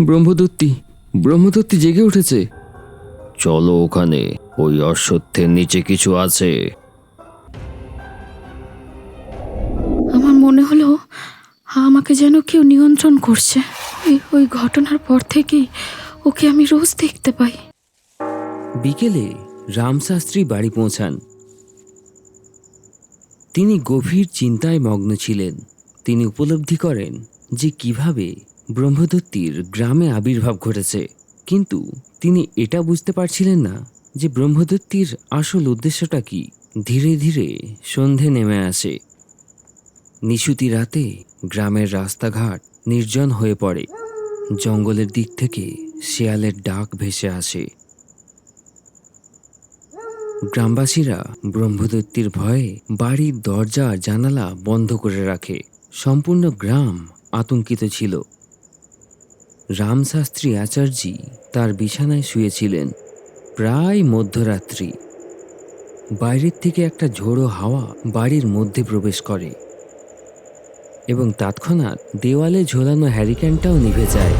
ব্রহ্মদত্তী ব্রহ্মদত্তী জেগে উঠেছে। চলো ওখানে ওই অশ্বত্থের নিচে কিছু আছে। আমার মনে হলো আমাকে যেন কেউ নিয়ন্ত্রণ করছে। ওই ওই ঘটনার পর থেকেই ওকে আমি রোজ দেখতে পাই। বিকেলে রামশাস্ত্রী বাড়ি পৌঁছান। তিনি গভীর চিন্তায় মগ্ন ছিলেন। তিনি উপলব্ধি করেন যে কীভাবে ব্রহ্মদত্তির গ্রামে আবির্ভাব ঘটেছে। কিন্তু তিনি এটা বুঝতে পারছিলেন না যে ব্রহ্মদত্তির আসল উদ্দেশ্যটা কি। ধীরে ধীরে সন্ধে নেমে আসে। নিশুতি রাতে গ্রামের রাস্তাঘাট নির্জন হয়ে পড়ে। জঙ্গলের দিক থেকে শেয়ালের ডাক ভেসে আসে। গ্রামবাসীরা ব্রহ্মদত্তির ভয়ে বাড়ির দরজা জানালা বন্ধ করে রাখে। সম্পূর্ণ গ্রাম আতঙ্কিত ছিল। রামশাস্ত্রী আচার্যি তার বিছানায় শুয়েছিলেন, প্রায় মধ্যরাত্রি। বাইরের থেকে একটা ঝোড়ো হাওয়া বাড়ির মধ্যে প্রবেশ করে এবং তৎক্ষণাৎ দেওয়ালে ঝোলানো হ্যারিকেনটাও নিভে যায়।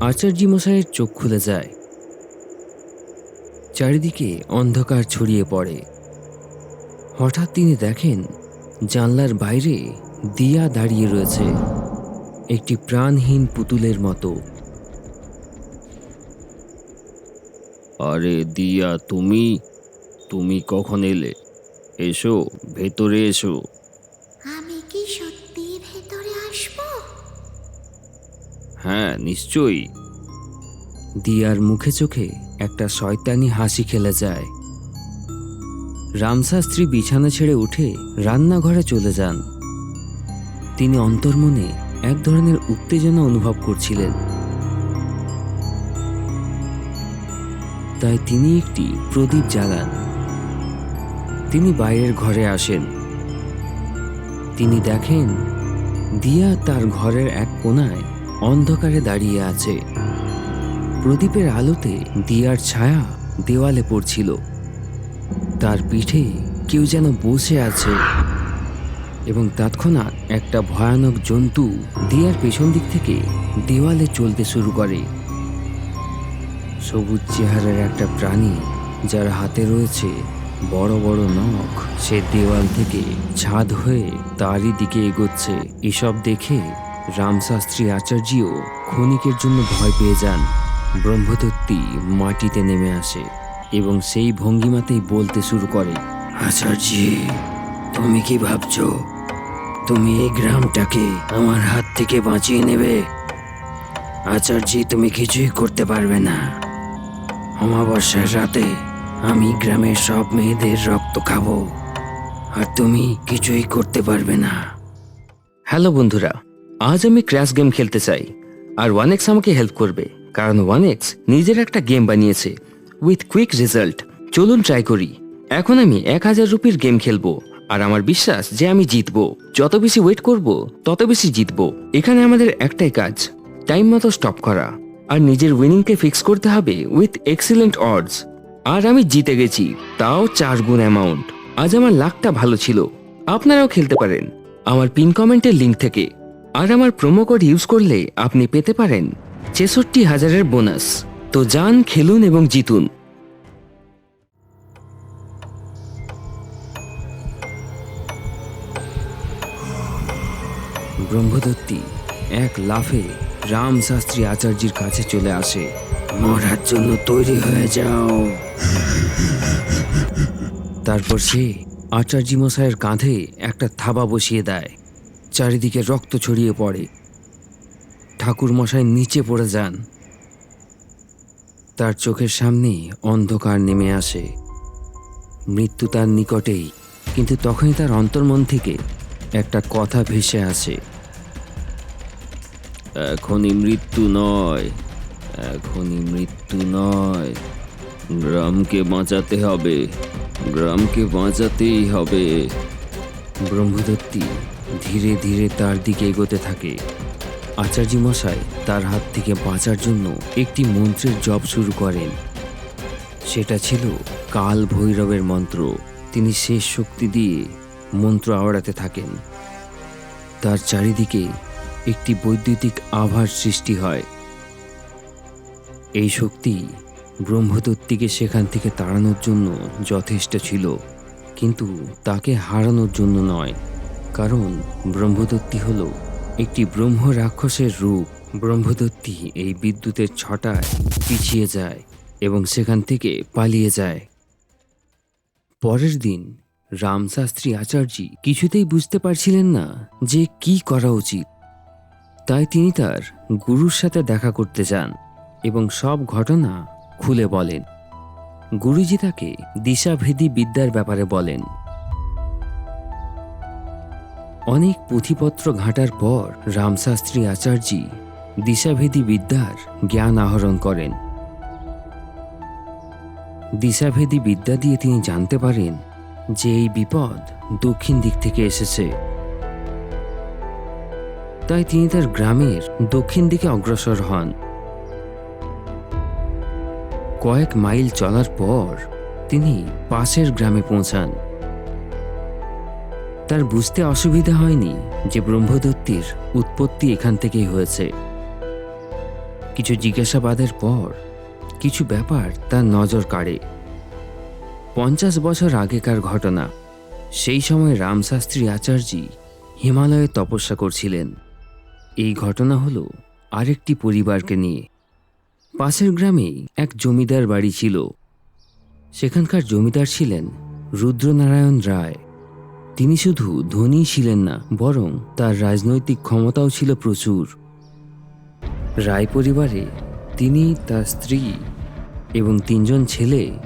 আচার্যি মশাইয়ের চোখ খুলে যায়। চারিদিকে অন্ধকার ছড়িয়ে পড়ে। হঠাৎ তিনি দেখেন জানলার বাইরে দিয়া দাঁড়িয়ে রয়েছে। একটি প্রাণহীন পুতুলের মতো। আরে দিয়া তুমি? তুমি কখন এলে? এসো ভেতরে এসো। আমি কি সত্যি ভেতরে আসব? হ্যাঁ নিশ্চয়ই। দিয়ার মুখে চোখে একটা শয়তানি হাসি খেলে যায়। রামশাস্ত্রী বিছানা ছেড়ে উঠে রান্নাঘরে চলে যান। তিনি অন্তর্মনে এক ধরনের উত্তেজনা অনুভব করছিলেন। তাই তিনি একটি প্রদীপ জ্বালান। তিনি বাইরের ঘরে আসেন। তিনি দেখেন দিয়া তার ঘরের এক কোনায় অন্ধকারে দাঁড়িয়ে আছে। প্রদীপের আলোতে দিয়ার ছায়া দেওয়ালে পড়ছিল। তার পিঠে কেউ যেন বসে আছে। এবং তৎক্ষণাৎ একটা ভয়ানক জন্তু দিয়ার পেছন দিক থেকে দেওয়ালে চলতে শুরু করে। সবুজ চেহারার একটা প্রাণী যার হাতে রয়েছে বড় বড় নখ, সে দেওয়াল থেকে ছাদ হয়ে তারই দিকে এগোচ্ছে। এসব দেখে রামশাস্ত্রী আচার্যও ক্ষণিকের জন্য ভয় পেয়ে যান। ব্রহ্মদত্তী মাটিতে নেমে আসে এবং সেই ভঙ্গিমাতেই বলতে শুরু করে, আচার্যি, তুমি কি ভাবছ তুমি এই গ্রামটাকে আমার হাত থেকে বাঁচিয়ে নেবে। আচার্যি, তুমি কিছুই করতে পারবে না। অমাবস্যার রাতে আমি গ্রামের সব মেয়েদের রক্ত খাব, আর তুমি কিছুই করতে পারবে না। হ্যালো বন্ধুরা, আজ আমি ক্র্যাশ গেম খেলতে চাই, আর ওয়ান এক্স আমাকে হেল্প করবে, কারণ ওয়ান এক্স নিজের একটা গেম বানিয়েছে, উইথ কুইক রেজাল্ট। চলুন ট্রাই করি। এখন আমি এক হাজার রুপির গেম খেলব। আর আমার বিশ্বাস যে আমি জিতবো। যত বেশি ওয়েট করব, তত বেশি জিতবো। এখানে আমাদের একটাই কাজ টাইম মতো স্টপ করা। আর নিজের উইনিংকে ফিক্স করতে হবে উইথ এক্সিলেন্ট অডস আর আমি জিতে গেছি, তাও চার গুণ অ্যামাউন্ট আজ আমার লাকটা ভালো ছিল, আপনারাও খেলতে পারেন। আমার পিন কমেন্টের লিঙ্ক থেকে। আর আমার প্রোমো কোড ইউজ করলে আপনি পেতে পারেন, ছেষট্টি হাজারের বোনাস তো যান, খেলুন এবং জিতুন। ব্রহ্মদত্তী এক লাফে রাম শাস্ত্রী আচার্যের কাছে চলে আসে। মরার জন্য তৈরি হয়ে যাও। তারপর সে আচার্য মশাইয়ের কাঁধে একটা থাবা বসিয়ে দেয়। চারিদিকে রক্ত ছড়িয়ে পড়ে। ঠাকুর মশাই নিচে পড়ে যান। তার চোখের সামনে অন্ধকার নেমে আসে। মৃত্যু তার নিকটেই, কিন্তু তখনই তার অন্তর্মন থেকে একটা কথা ভেসে আসে। এখনই মৃত্যু নয়, এখনই মৃত্যু নয়। গ্রামকে বাঁচাতে হবে, গ্রামকে বাঁচাতেই হবে। ব্রহ্মদত্তী ধীরে ধীরে তার দিকে এগোতে থাকে। আচার্য মশাই তার হাত থেকে বাঁচার জন্য একটি মন্ত্রের জপ শুরু করেন। সেটা ছিল কাল ভৈরবের মন্ত্র। তিনি শেষ শক্তি দিয়ে মন্ত্র আওড়াতে থাকেন। তার চারিদিকে একটি বৈদ্যুতিক আভার সৃষ্টি হয়। এই শক্তি ব্রহ্মদত্তিকে সেখান থেকে তাড়ানোর জন্য যথেষ্ট ছিল, কিন্তু তাকে হারানোর জন্য নয়, কারণ ব্রহ্মদত্তি হল একটি ব্রহ্ম রাক্ষসের রূপ। ব্রহ্মদত্তি এই বিদ্যুতের ছটায় পিছিয়ে যায় এবং সেখান থেকে পালিয়ে যায়। পরের দিন রামশাস্ত্রী আচার্যি কিছুতেই বুঝতে পারছিলেন না যে কি করা উচিত। তাই তিনি তার গুরুর সাথে দেখা করতে যান এবং সব ঘটনা খুলে বলেন। গুরুজি তাকে দিশাভেদী বিদ্যার ব্যাপারে বলেন। অনেক পুঁথিপত্র ঘাঁটার পর রামশাস্ত্রী আচার্যি দিশাভেদী বিদ্যার জ্ঞান আহরণ করেন। দিশাভেদী বিদ্যা দিয়ে তিনি জানতে পারেন যে এই বিপদ দক্ষিণ দিক থেকে এসেছে। তাই তিনি তার গ্রামের দক্ষিণ দিকে অগ্রসর হন। কয়েক মাইল চলার পর তিনি পাশের গ্রামে পৌঁছান। তার বুঝতে অসুবিধা হয়নি যে ব্রহ্মদত্তির উৎপত্তি এখান থেকেই হয়েছে। কিছু জিজ্ঞাসাবাদের পর কিছু ব্যাপার তার নজর কাড়ে। পঞ্চাশ বছর আগেকার ঘটনা, সেই সময় রামশাস্ত্রী আচার্যি হিমালয়ে তপস্যা করছিলেন। এই ঘটনা হলো আরেকটি পরিবারকে নিয়ে। পাশের গ্রামেই এক জমিদার বাড়ি ছিল। সেখানকার জমিদার ছিলেন রুদ্রনারায়ণ রায়। তিনি শুধু ধনী ছিলেন না, বরং তার রাজনৈতিক ক্ষমতাও ছিল প্রচুর। রায় পরিবারে তিনি, তার স্ত্রী এবং তিনজন ছেলে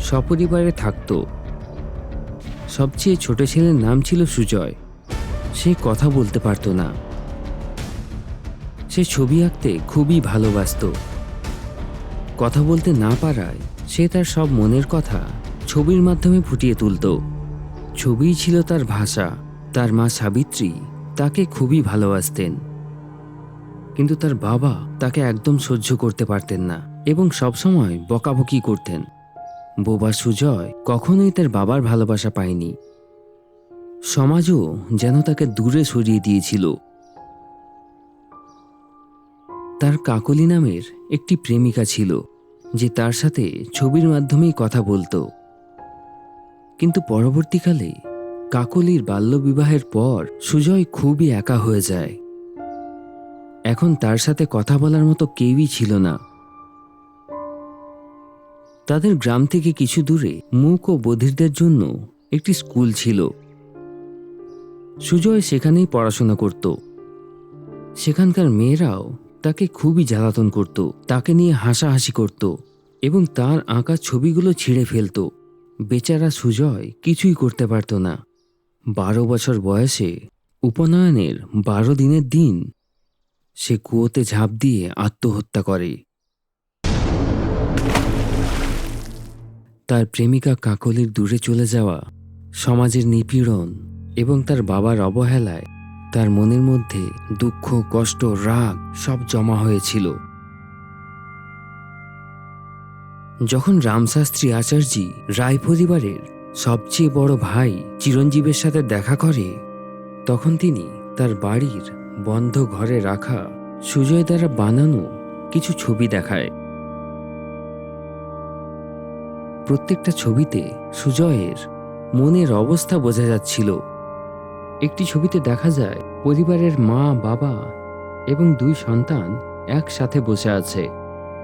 সপরিবারে থাকত। সবচেয়ে ছোট ছেলের নাম ছিল সুজয়। সে কথা বলতে পারত না। সে ছবি আঁকতে খুবই ভালোবাসত। কথা বলতে না পারায় সে তার সব মনের কথা ছবির মাধ্যমে ফুটিয়ে তুলত। ছবিই ছিল তার ভাষা, তার মা সাবিত্রী তাকে খুবই ভালোবাসতেন। কিন্তু তার বাবা তাকে একদম সহ্য করতে পারতেন না এবং সবসময় বকাবকি করতেন। বোবা সুজয় কখনোই তার বাবার ভালোবাসা পায়নি। সমাজও যেন তাকে দূরে সরিয়ে দিয়েছিল। তার কাকলি নামের একটি প্রেমিকা ছিল, যে তার সাথে ছবির মাধ্যমেই কথা বলতো। কিন্তু পরবর্তীকালে কাকলির বাল্যবিবাহের পর সুজয় খুবই একা হয়ে যায়। এখন তার সাথে কথা বলার মতো কেউই ছিল না। তাদের গ্রাম থেকে কিছু দূরে মুখ ও বধিরদের জন্য একটি স্কুল ছিল। সুজয় সেখানেই পড়াশোনা করত। সেখানকার মেয়েরাও তাকে খুবই জ্বালাতন করত, তাকে নিয়ে হাসাহাসি করত এবং তার আঁকা ছবিগুলো ছিঁড়ে ফেলত। বেচারা সুজয় কিছুই করতে পারত না। বারো বছর বয়সে উপনয়নের বারো দিনের দিন সে কুয়োতে ঝাঁপ দিয়ে আত্মহত্যা করে। তার প্রেমিকা কাকলির দূরে চলে যাওয়া, সমাজের নিপীড়ন এবং তার বাবার অবহেলায় তার মনের মধ্যে দুঃখ, কষ্ট, রাগ সব জমা হয়েছিল। যখন রামশাস্ত্রী আচার্যি রায় পরিবারের সবচেয়ে বড় ভাই চিরঞ্জীবের সাথে দেখা করে, তখন তিনি তার বাড়ির বন্ধ ঘরে রাখা সুজয় দ্বারা বানানো কিছু ছবি দেখায়। প্রত্যেকটা ছবিতে সুজয়ের মনের অবস্থা বোঝা যাচ্ছিল। একটি ছবিতে দেখা যায়, পরিবারের মা, বাবা এবং দুই সন্তান একসাথে বসে আছে।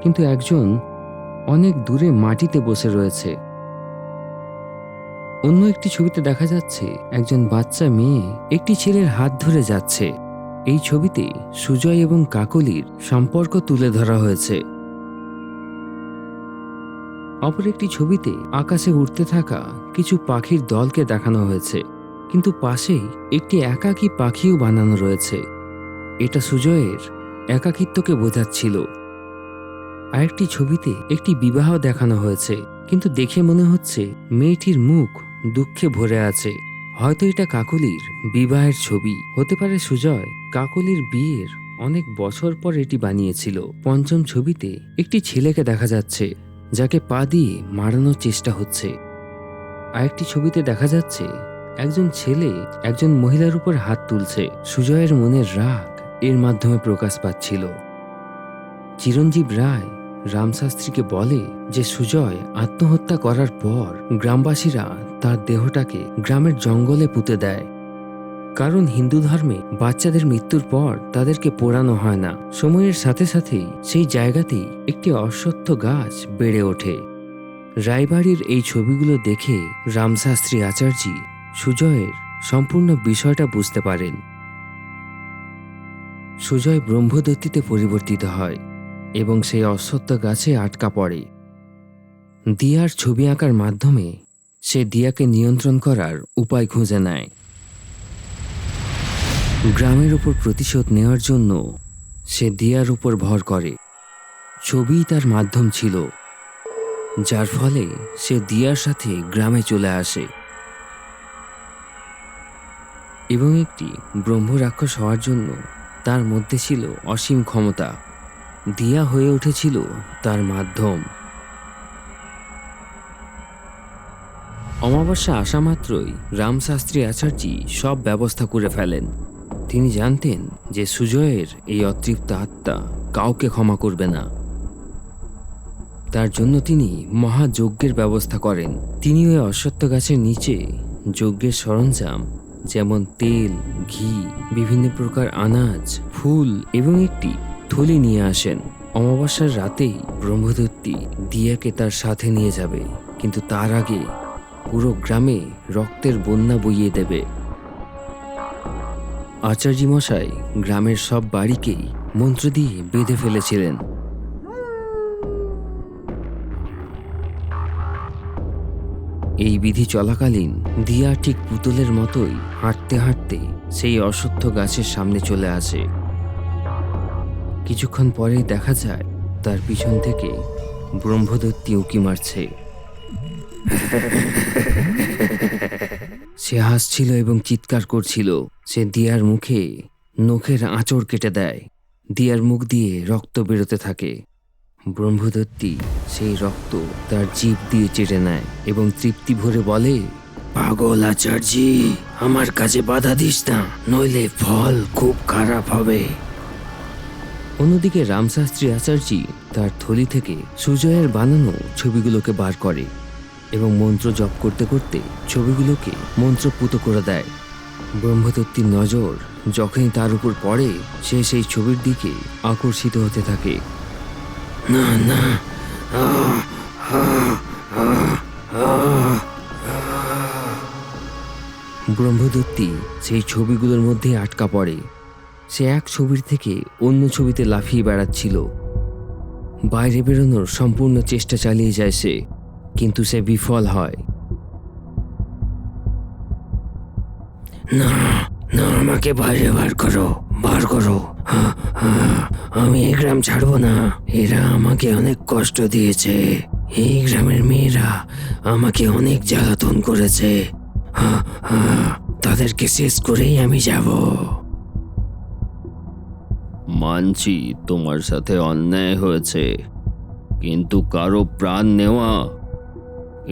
কিন্তু একজন অনেক দূরে মাটিতে বসে রয়েছে। অন্য একটি ছবিতে দেখা যাচ্ছে, একজন বাচ্চা মেয়ে একটি ছেলের হাত ধরে যাচ্ছে। এই ছবিতে সুজয় এবং কাকলির সম্পর্ক তুলে ধরা হয়েছে। অপর একটি ছবিতে আকাশে উড়তে থাকা কিছু পাখির দলকে দেখানো হয়েছে। কিন্তু পাশেই একটি একাকী পাখিও বানানো রয়েছে। এটা সুজয়ের একাকিত্বকে বোঝাচ্ছিল। আরেকটি ছবিতে একটি বিবাহ দেখানো হয়েছে, কিন্তু দেখে মনে হচ্ছে মেয়েটির মুখ দুঃখে ভরে আছে। হয়তো এটা কাকলির বিবাহের ছবি। হতে পারে সুজয় কাকলির বিয়ের অনেক বছর পর এটি বানিয়েছিল। পঞ্চম ছবিতে একটি ছেলেকে দেখা যাচ্ছে, যাকে পা দিয়ে মারানোর চেষ্টা হচ্ছে। আরেকটি ছবিতে দেখা যাচ্ছে একজন ছেলে একজন মহিলার উপর হাত তুলছে। সুজয়ের মনের রাগ এর মাধ্যমে প্রকাশ পাচ্ছিল। চিরঞ্জীব রায় রামশাস্ত্রীকে বলে যে সুজয় আত্মহত্যা করার পর গ্রামবাসীরা তার দেহটাকে গ্রামের জঙ্গলে পুঁতে দেয়। কারণ হিন্দু ধর্মে বাচ্চাদের মৃত্যুর পর তাদেরকে পোড়ানো হয় না। সময়ের সাথে সাথেই সেই জায়গাতেই একটি অশ্বত্থ গাছ বেড়ে ওঠে। রায়বাড়ির এই ছবিগুলো দেখে রামশাস্ত্রী আচার্যি সুজয়ের সম্পূর্ণ বিষয়টা বুঝতে পারেন। সুজয় ব্রহ্মদত্তিতে পরিবর্তিত হয় এবং সেই অশ্বত্থ গাছে আটকা পড়ে। দিয়ার ছবি আঁকার মাধ্যমে সে দিয়াকে নিয়ন্ত্রণ করার উপায় খুঁজে নেয়। গ্রামের উপর প্রতিশোধ নেওয়ার জন্য সে দিয়ার উপর ভর করে। ছবিই তার মাধ্যম ছিল, যার ফলে সে দিয়ার সাথে গ্রামে চলে আসে। এবং একটি ব্রহ্ম রাক্ষস হওয়ার জন্য তার মধ্যে ছিল অসীম ক্ষমতা। দিয়া হয়ে উঠেছিল তার মাধ্যম। অমাবস্যা আসা মাত্রই রামশাস্ত্রী আচার্যি সব ব্যবস্থা করে ফেলেন। তিনি জানতেন যে সুজয়ের এই অতৃপ্ত আত্মা কাউকে ক্ষমা করবে না। তার জন্য তিনি মহাযজ্ঞের ব্যবস্থা করেন। তিনি ওই অশ্বত্থ গাছের নিচে যজ্ঞের সরঞ্জাম যেমন তেল, ঘি, বিভিন্ন প্রকার আনাজ, ফুল এবং একটি থলি নিয়ে আসেন। অমাবস্যার রাতেই ব্রহ্মদত্তি দিয়াকে তার সাথে নিয়ে যাবে, কিন্তু তার আগে পুরো গ্রামে রক্তের বন্যা বইয়ে দেবে। আচার্যি মশাই গ্রামের সব বাড়িকেই মন্ত্র দিয়ে বেঁধে ফেলেছিলেন। এই বিধি চলাকালীন দিয়া ঠিক পুতুলের মতোই হাঁটতে হাঁটতে সেই অশ্বত্থ গাছের সামনে চলে আসে। কিছুক্ষণ পরেই দেখা যায় তার পিছন থেকে ব্রহ্মদত্তি উকি মারছে। সে হাসছিল এবং চিৎকার করছিল। সে দিয়ার মুখে নখের আঁচড় কেটে দেয়। দিয়ার মুখ দিয়ে রক্ত বেরোতে থাকে। ব্রহ্মদত্তি সেই রক্ত তার জিভ দিয়ে চেটে নেয় এবং তৃপ্তি ভরে বলে পাগল আচার্যি আমার কাছে বাধা দিস না নইলে ফল খুব খারাপ হবে। অন্যদিকে রামশাস্ত্রী আচার্যি তার থলি থেকে সুজয়ের বানানো ছবিগুলোকে বার করে এবং মন্ত্র জপ করতে করতে ছবিগুলোকে মন্ত্রপুত করে দেয়। ব্রহ্মদত্তির নজর যখনই তার উপর পড়ে সে সেই ছবির দিকে আকর্ষিত হতে থাকে। না না। ব্রহ্মদত্তি সেই ছবিগুলোর মধ্যে আটকা পড়ে। সে এক ছবির থেকে অন্য ছবিতে লাফিয়ে বেড়াচ্ছিল। বাইরে বেরোনোর সম্পূর্ণ চেষ্টা চালিয়ে যায় সে, কিন্তু সে বিফল হয়। না না, আমাকে বাইরে বার করো বার করো। আমি এই গ্রাম ছাড়বো না। এরা আমাকে অনেক কষ্ট দিয়েছে। এই গ্রামের মেয়েরা আমাকে অনেক জ্বালাতন করেছে। তাদেরকে শেষ করেই আমি যাব। মানছি তোমার সাথে অন্যায় হয়েছে, কিন্তু কারও প্রাণ নেওয়া,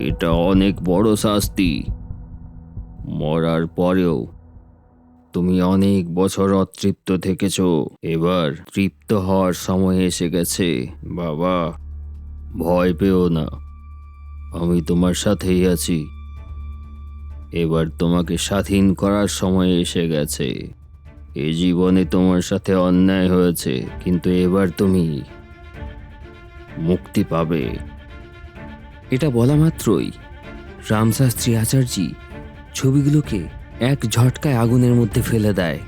এটা অনেক বড় শাস্তি। মরার পরেও তুমি অনেক বছর অতৃপ্ত থেকেছ। এবার তৃপ্ত হওয়ার সময় এসে গেছে। বাবা, ভয় পেও না। আমি তোমার সাথেই আছি। এবার তোমাকে স্বাধীন করার সময় এসে গেছে। এ জীবনে তোমার সাথে অন্যায় হয়েছে, কিন্তু এবার তুমি মুক্তি পাবে। এটা বলা মাত্রই রামশাস্ত্রী আচার্যি ছবিগুলোকে এক ঝটকায় আগুনের মধ্যে ফেলে দেয়।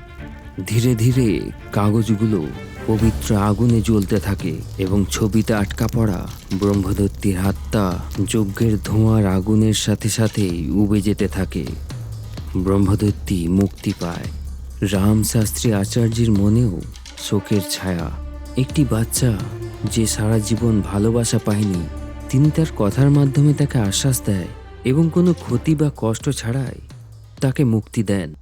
ধীরে ধীরে কাগজগুলো পবিত্র আগুনে জ্বলতে থাকে এবং ছবিতে আটকা পড়া ব্রহ্মদত্তির হাতটা যজ্ঞের ধোঁয়ার আগুনের সাথে সাথেই উবে যেতে থাকে। ব্রহ্মদত্তি মুক্তি পায়। রামশাস্ত্রী আচার্যের মনেও শোকের ছায়া। একটি বাচ্চা যে সারা জীবন ভালোবাসা পায়নি, তিনি তার কথার মাধ্যমে তাকে আশ্বাস দেয় এবং কোনো ক্ষতি বা কষ্ট ছাড়াই তাকে মুক্তি দেন।